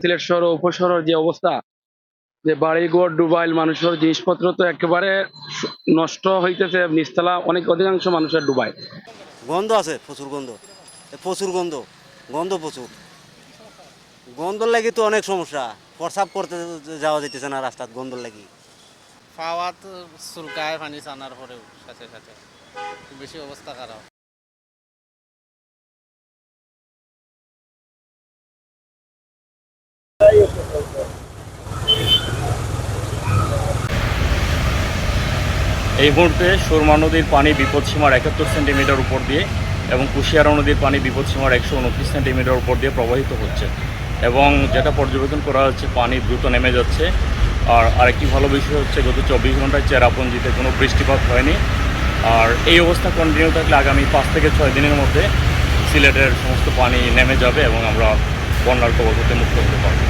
সিলেট শহর উপশহরের যে অবস্থা যে বাড়িঘর ডুবাইল মানুষের জিনিসপত্র তো একেবারে নষ্ট হইতেছে নিচতলা অনেক অধিকাংশ মানুষের ডুবায় গন্ধ আছে প্রচুর গন্ধ। প্রচুর গন্ধ গন্ধ প্রচুর। গন্ধর লাগি তো অনেক সমস্যা প্রসাব করতে যাওয়া যেতেছে না রাস্তার গন্ধর লাগি। পাওয়া তো চুলকায় পানি চানার পরেও সাথে সাথে। বেশি অবস্থা খারাপ। এই মুহূর্তে সুরমা নদীর পানি বিপদসীমার একাত্তর সেন্টিমিটার উপর দিয়ে এবং কুশিয়ারা নদীর পানি বিপদসীমার একশো উনত্রিশ সেন্টিমিটার উপর দিয়ে প্রবাহিত হচ্ছে। এবং যেটা পর্যবেক্ষণ করা হচ্ছে, পানি দ্রুত নেমে যাচ্ছে। আর আরেকটি ভালো বিষয় হচ্ছে, গত চব্বিশ ঘন্টায় চেরাপুঞ্জিতে কোনো বৃষ্টিপাত হয়নি। আর এই অবস্থা কন্টিনিউ থাকলে আগামী পাঁচ থেকে ছয় দিনের মধ্যে সিলেটের সমস্ত পানি নেমে যাবে এবং আমরা বন্যার কবল হতে মুক্ত হতে পারব।